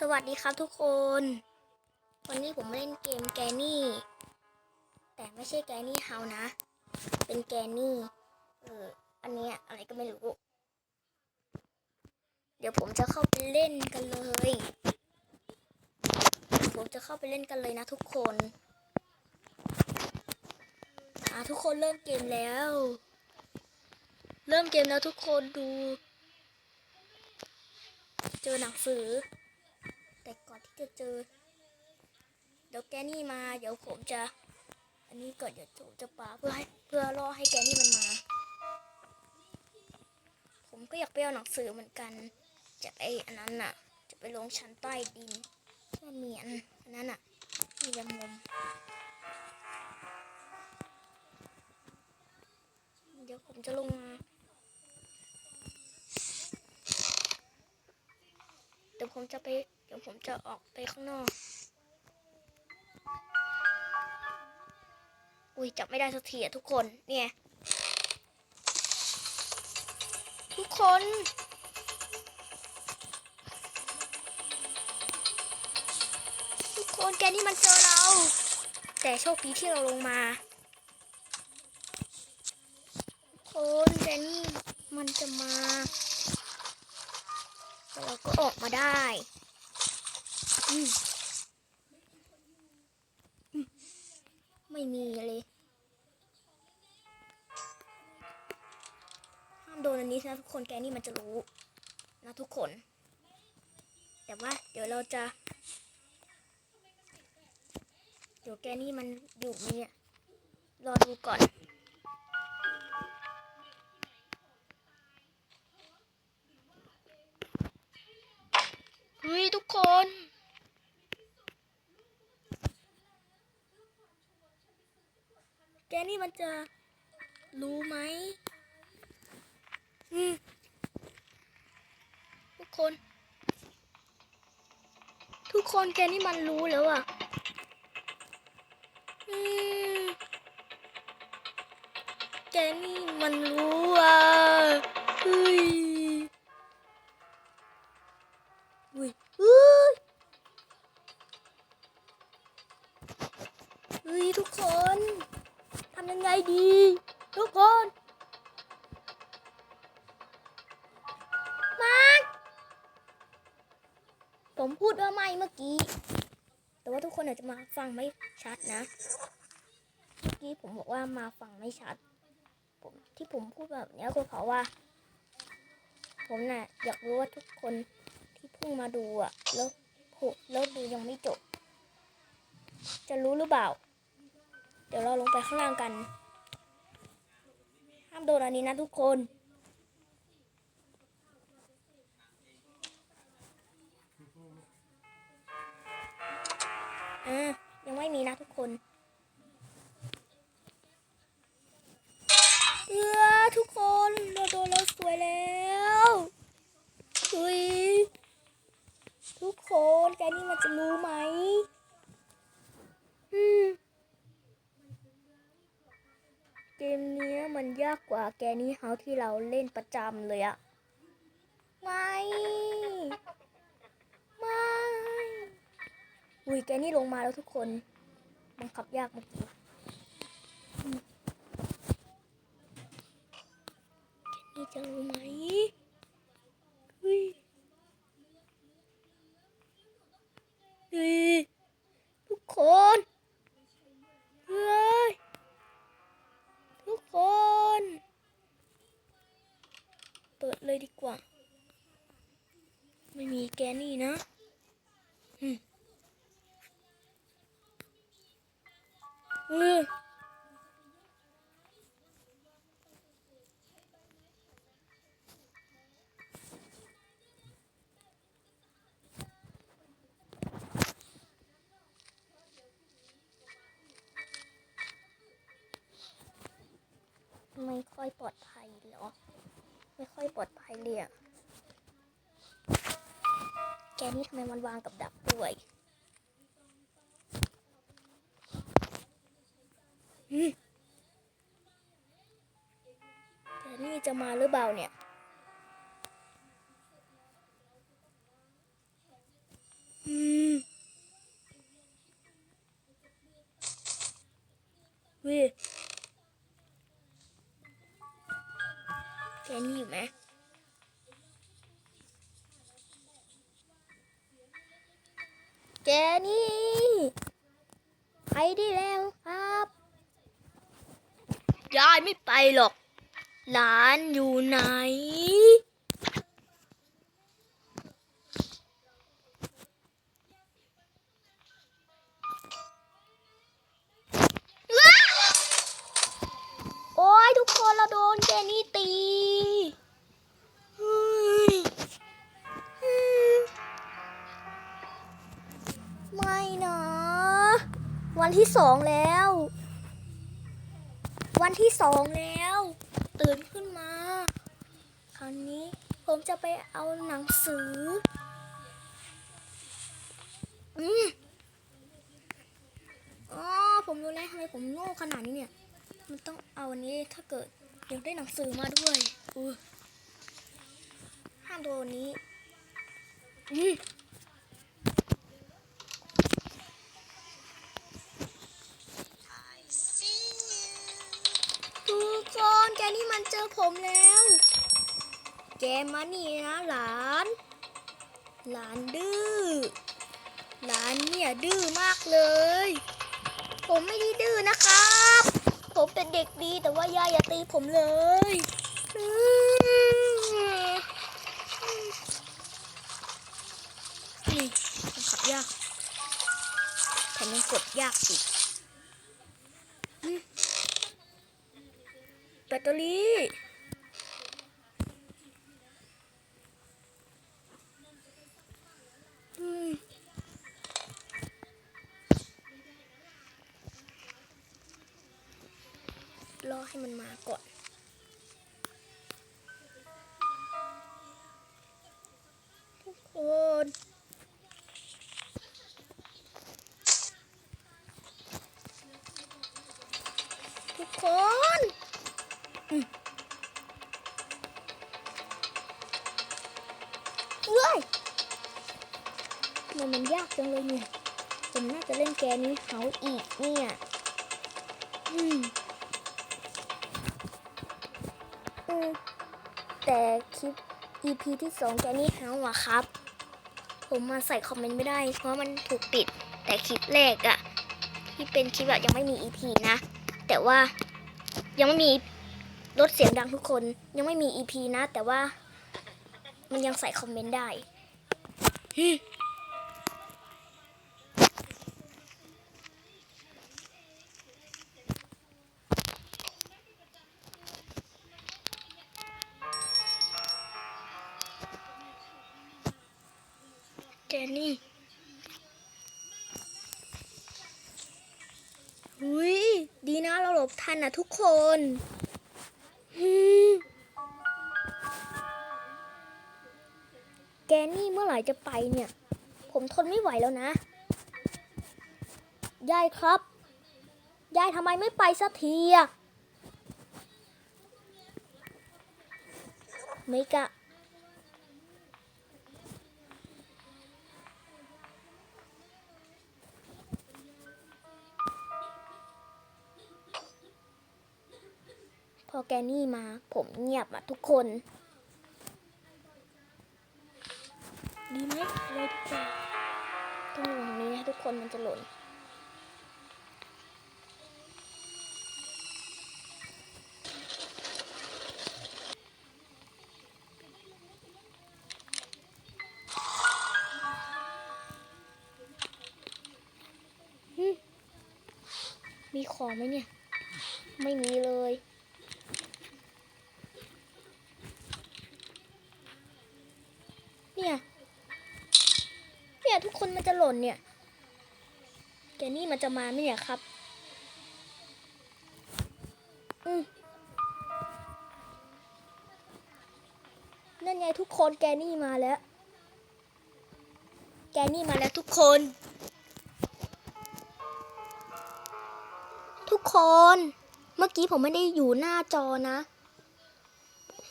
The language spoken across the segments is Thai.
สวัสดีครับทุกคน วันนี้ผมเล่นเกมแกนี่ แต่ไม่ใช่แกนี่เฮานะ เป็นแกนี่เอออันนี้อะไรก็ไม่รู้ เดี๋ยวผมจะเข้าไปเล่นกันเลย ผมจะเข้าไปเล่นกันเลยนะทุกคนอ่าทุกคนเริ่มเกมแล้ว เริ่มเกมแล้วทุกคนดู เจอหนังสือ แต่ก่อนที่จะเจอ เดี๋ยวแกนี่มา เดี๋ยวผมจะ อันนี้ก่อนเดี๋ยวผมจะปาเพื่อให้เพื่อรอให้แกนี่มันมา ผมก็อยากไปเอาหนังสือเหมือนกัน จะไปอันนั้นน่ะ จะไปลงชั้นใต้ดินมันมีอันอันนั้นน่ะมีแมงมุมเดี๋ยวผมจะลงมาเดี๋ยวผมจะไป ดี๋ยวผมจะออกไปข้างนอก อุ้ยจับไม่ได้สักทีอะทุกคน เนี่ย ทุกคนทุกคนแกนี่มันเจอเรา แต่โชคดีที่เราลงมาทุกคนแกนี่มันจะมาแต่เราก็ออกมาได้ ไม่มีเลย ห้ามโดนอันนี้นะทุกคนแกนี่มันจะรู้นะทุกคน แต่ว่าเดี๋ยวเราจะ เดี๋ยวแกนี่มันอยู่เนี่ยรอดูก่อนเฮ้ยทุกคน แกนี่มันจะรู้ไหมอืมทุกคน ทุกคนแกนี่มันรู้แล้วอะอืมแกนี่มันรู้อะเฮ้ย ผมพูดว่าไม่เมื่อกี้ แต่ว่าทุกคนอาจจะมาฟังไม่ชัดนะ เมื่อกี้ผมบอกว่ามาฟังไม่ชัด ผมที่ผมพูดแบบเนี้ยก็เพราะว่า ผมน่ะอยากรู้ว่าทุกคนที่เพิ่งมาดูอะแล้วโหแล้วดูยังไม่จบ จะรู้หรือเปล่า เดี๋ยวเราลงไปข้างล่างกัน ห้ามโดนอันนี้นะทุกคน อ่ายังไม่มีนะทุกคนเออทุกคนเราโดนเราสวยแล้วเฮ้ยทุกคนแกนี่มันจะรู้ไหมอืมเกมเนี้ยมันยากกว่าแกนี่เฮาที่เราเล่นประจำเลยอะไม่ ไม่ อุ้ย แกนี่ลงมาแล้วทุกคน บังคับยากเมื่อกี้แกนี่จะรู้ไหมเฮ้ยเฮ้ยทุกคนเฮ้ยทุกคน เปิดเลยดีกว่า ไม่มีแกนี่ ไม่ค่อยปลอดภัยเหรอ ไม่ค่อยปลอดภัยเลยอะแกนี่ทำไมมันวางกับดักด้วยอืมแกนี่จะมาหรือเปล่าเนี่ย ยายไม่ไปหรอก หลานอยู่ไหน โอ้ยทุกคนเราโดนแกนี่ตีไม่นะ วันที่สองแล้ว วันที่สองแล้ว ตื่นขึ้นมา คราวนี้ผมจะไปเอาหนังสือ อืมอ๋อผมรู้แล้วทำไมผมโง่ขนาดนี้เนี่ย มันต้องเอาอันนี้ถ้าเกิดอยากได้หนังสือมาด้วยอือห้ามโดนนี้อืม มันเจอผมแล้ว แกมานี่นะหลาน หลานดื้อ หลานเนี่ยดื้อมากเลย ผมไม่ได้ดื้อนะครับ ผมเป็นเด็กดีแต่ว่ายายอย่าตีผมเลยนี่บังคับยากแถมยังกดยากอีกอืมแบ ตเตอรี่ มันยากจังเลยเนี่ยผมน่าจะเล่นแกนี้เขาอีกเนี่ยอืมอืมแต่คลิป EP ที่สองแกนี่เฮาอะครับ ผมมาใส่คอมเมนต์ไม่ได้ เพราะมันถูกปิด แต่คลิปแรกอะที่เป็นคลิปแบบยังไม่มี EP นะ แต่ว่ายังไม่มีลดเสียงดังทุกคนยังไม่มี EP นะ แต่ว่ามันยังใส่คอมเมนต์ได้ นี่หุยดีนะเราหลบทันนะทุกคนแกนี่เมื่อไหร่จะไปเนี่ย ผมทนไม่ไหวแล้วนะยายครับ ยายทำไมไม่ไปสักทีอะไม่กะ อแกนี่มา ผมเงียบอะทุกคน ดีไหมไว้ทุกคนต้องลงนี้นะทุกคนมันจะหล่นมีของไหมเนี่ย ไม่มีเลย เนี่ย เนี่ยทุกคนมันจะหล่นเนี่ย แกนี่มันจะมาไหมเนี่ยครับ อืมนั่นไงทุกคนแกนี่มาแล้ว แกนี่มาแล้วทุกคน ทุกคน เมื่อกี้ผมไม่ได้อยู่หน้าจอนะ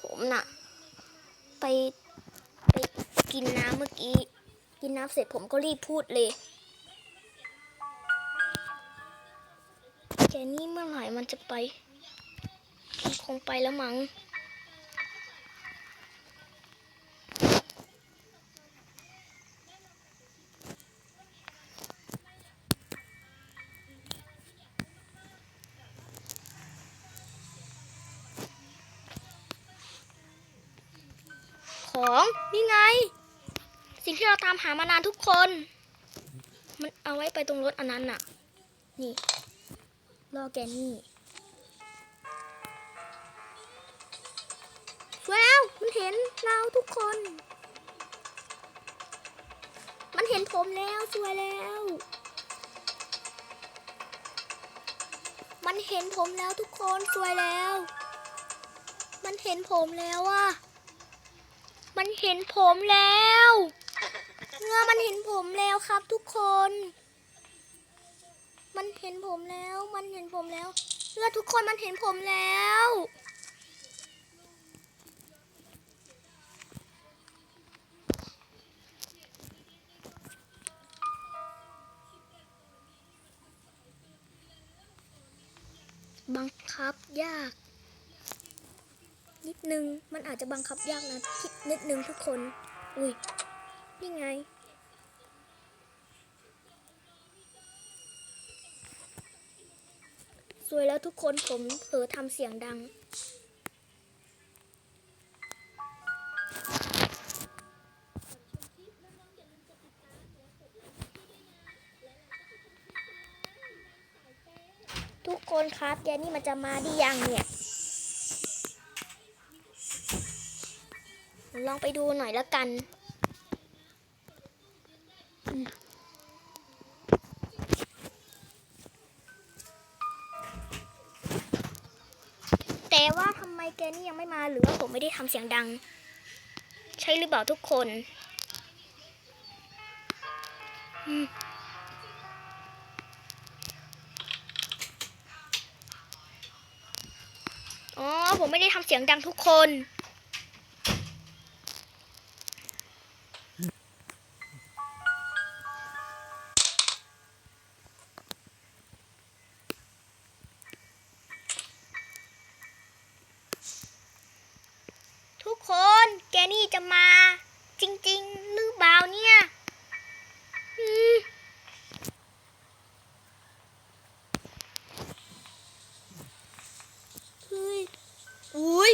ผมน่ะ ไป กินน้ำเมื่อกี้ กินน้ำเสร็จผมก็รีบพูดเลยแกนี่เมื่อไหร่มันจะไปมันคงไปแล้วมั้งของาตามหามานานทุกคน มันเอาไว้ไปตรงรถอันนั้นน่ะ นี่รอแกนี่วยแล้วมันเห็นเราทุกคน มันเห็นผมแล้วช่วยแล้ว มันเห็นผมแล้วทุกคนสวยแล้ว มันเห็นผมแล้วอะมันเห็นผมแล้วือมันเห็นผมแล้วครับทุกคน มันเห็นผมแล้ว มันเห็นผมแล้วเมื่อทุกคนมันเห็นผมแล้ว บังคับยาก นิดนึง มันอาจจะบังคับยากนะนิดนึงทุกคน อุ้ยนี่ไง สวยแล้วทุกคนผมเผลอทำเสียงดัง ทุกคนครับแกนี่มันจะมาดียังเนี่ย ลองไปดูหน่อยแล้วกัน แต่ว่าทำไมแกนี่ยังไม่มาหรือว่าผมไม่ได้ทำเสียงดัง ใช่หรือเปล่าทุกคนอ๋อผมไม่ได้ทำเสียงดังทุกคน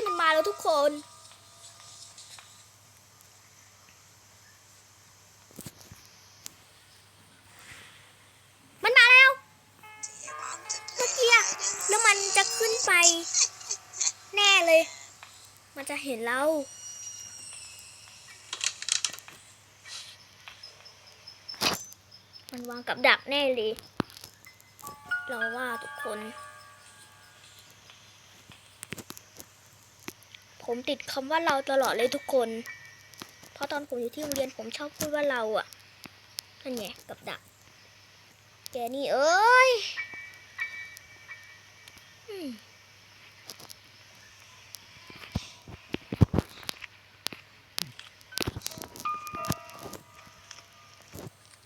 มันมาแล้วทุกคน มันมาแล้วเมื่อกี้แล้วมันจะขึ้นไป แน่เลย มันจะเห็นเรามันวางกับดักแน่เลย เราว่าทุกคน ผมติดคำว่าเราตลอดเลยทุกคน เพราะตอนผมอยู่ที่โรงเรียนผมชอบพูดว่าเราอะนั่นไงกับดัก แกนี่เอ้ย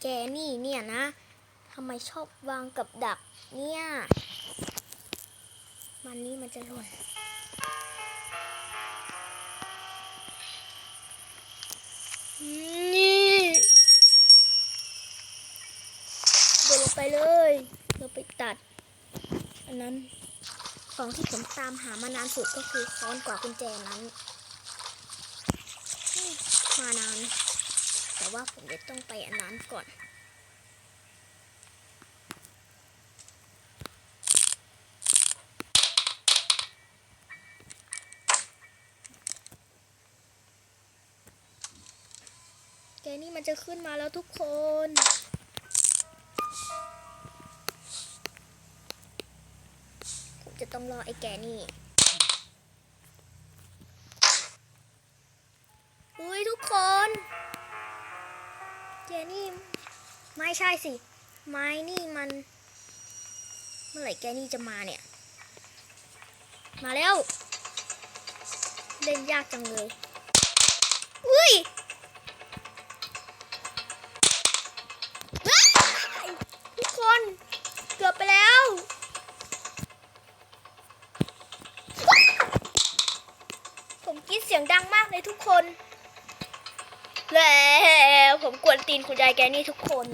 แกนี่เนี่ยนะทำไมชอบวางกับดักเนี่ย มันนี้มันจะหล่น นี่เดินลงไปเลย เราไปตัด อันนั้นของที่ผมตามหามานานสุดก็คือค้อนกว่ากุญแจนั้น มานาน แต่ว่าผมจะต้องไปอันนั้นก่อน นี่มันจะขึ้นมาแล้วทุกคน ผมจะต้องรอไอ้แกนี่อุ้ยทุกคน แกนี่ ไม่ใช่สิ ไม้นี่มัน เมื่อไหร่แกนี่จะมาเนี่ย มาแล้ว เล่นยากจังเลย อุ้ย น เกือบไปแล้วผมกรีดเสียงดังมากเลยทุกคน แล้วผมกวนตีนคุณยายแกนี่ทุกคน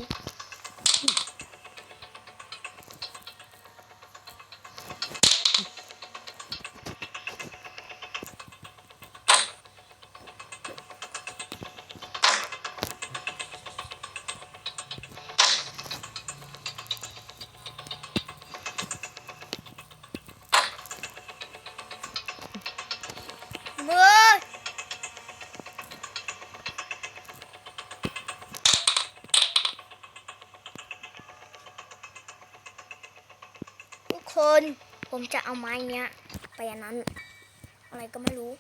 ผมจะเอาไม้เนี้ย ไปอันนั้น อะไรก็ไม่รู้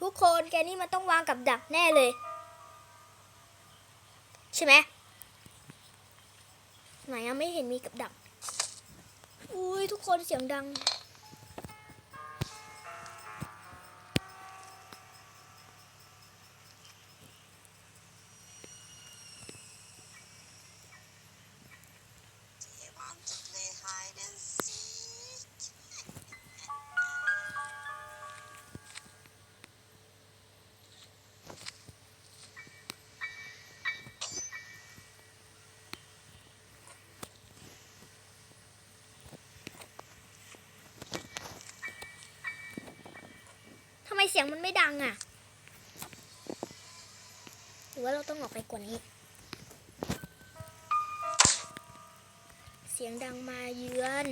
ทุกคนแกนี่มันต้องวางกับดักแน่เลย ใช่ไหมไหนอะไม่เห็นมีกับดัก อุ้ยทุกคนเสียงดัง สียงมันไม่ดังอะ หรือว่าเราต้องออกไปกว่านี้ เสียงดังมาเยือน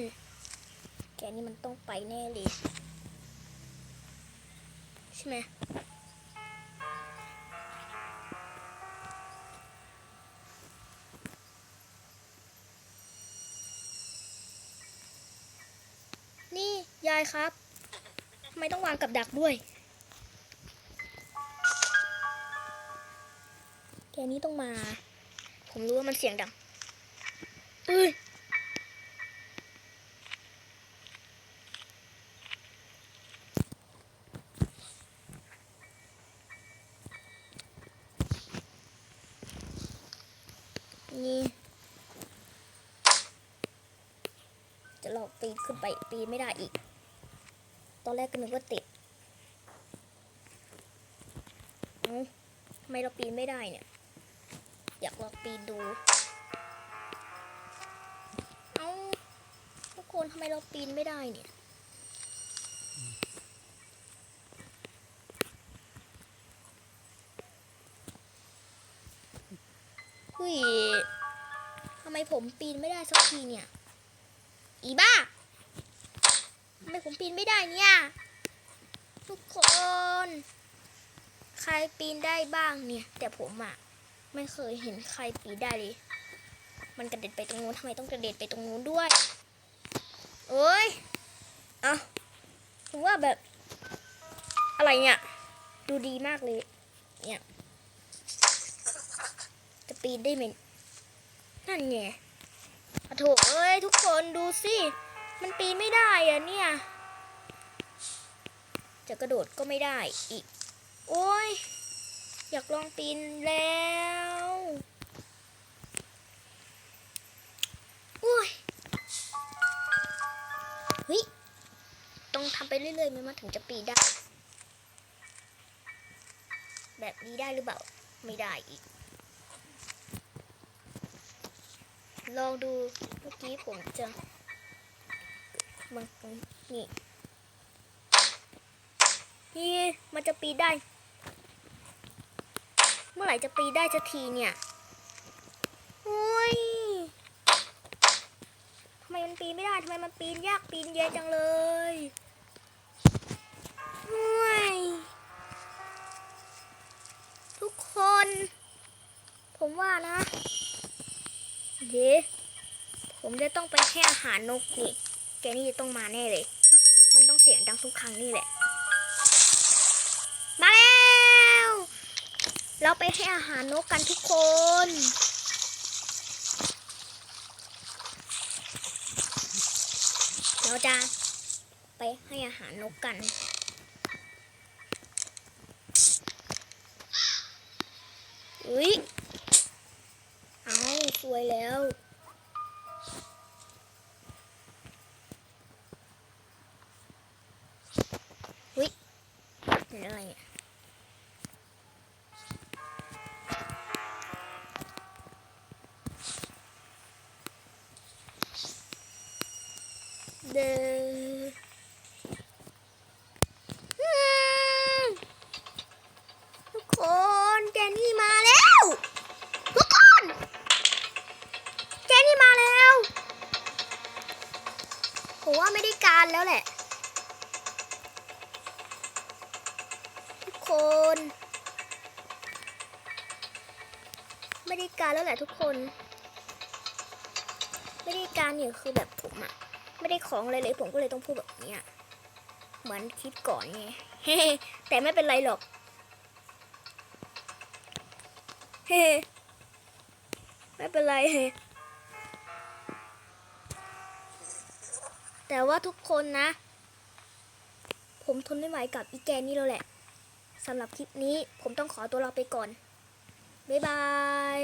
แกนี่มันต้องไปแน่เลย ใช่ไหมนี่ ยายครับ ทำไมต้องวางกับดักด้วย ต้องมา ผมรู้ว่ามันเสียงดังเอ้ยนี่จะเราปีนขึ้นไปปีนไม่ได้อีก ตอนแรกก็นึกว่าติดเอ้าทำไมเราปีนไม่ได้เนี่ย อยากลองปีนดู เอ้าทุกคนทำไมเราปีนไม่ได้เนี่ยเฮ้ยทำไมผมปีนไม่ได้สักทีเนี่ย อีบ้าทำไมผมปีนไม่ได้เนี่ย ทุกคน ใครปีนได้บ้างเนี่ย แต่ผมอะ ไม่เคยเห็นใครปีได้เลย มันกระเด็นไปตรงนู้นทำไมต้องกระเด็นไปตรงนู้นด้วยโอ้ยเอาผมว่าแบบ อะไรเนี่ย ดูดีมากเลย เนี่ย จะปีนได้ไหมนั่นไงอะโถเอ้ย ทุกคนดูสิ มันปีนไม่ได้อะเนี่ย จะกระโดดก็ไม่ได้อีก โอ้ย อยากลองปีนแล้วโอ้ยเฮ้ยต้องทำไปเรื่อยๆไหมมันถึงจะปีนได้ แบบนี้ได้หรือเปล่า ไม่ได้อีก ลองดูเมื่อกี้ผมจะมันนี่นี่มันจะปีนได้ เมื่อไหร่จะปีนได้สักทีเนี่ยโอ้ยทำไมมันปีนไม่ได้ทำไมมันปีนยากปีนเย็นจังเลยโอ้ยทุกคน ผมว่านะเดี๋ยวผมจะต้องไปให้อาหารนกนี่แกนี่จะต้องมาแน่เลย มันต้องเสียงดังทุกครั้งนี่แหละ เราไปให้อาหารนกกันทุกคน เราจะไปให้อาหารนกกัน อุ้ยเอาสวยแล้ว ได้การแล้วแหละทุกคนวิธีการเนี่ยคือแบบผมอะไม่ได้ของอะไรเลยผมก็เลยต้องพูดแบบเนี้ยเหมือนคิดก่อนไงแต่ไม่เป็นไรหรอกเฮ้ไม่เป็นไรแต่ว่าทุกคนนะ ผมทนไม่ไหวกับอีแกนนี่แล้วแหละสำหรับคลิปนี้ผมต้องขอตัวลาไปก่อน บ๊ายบาย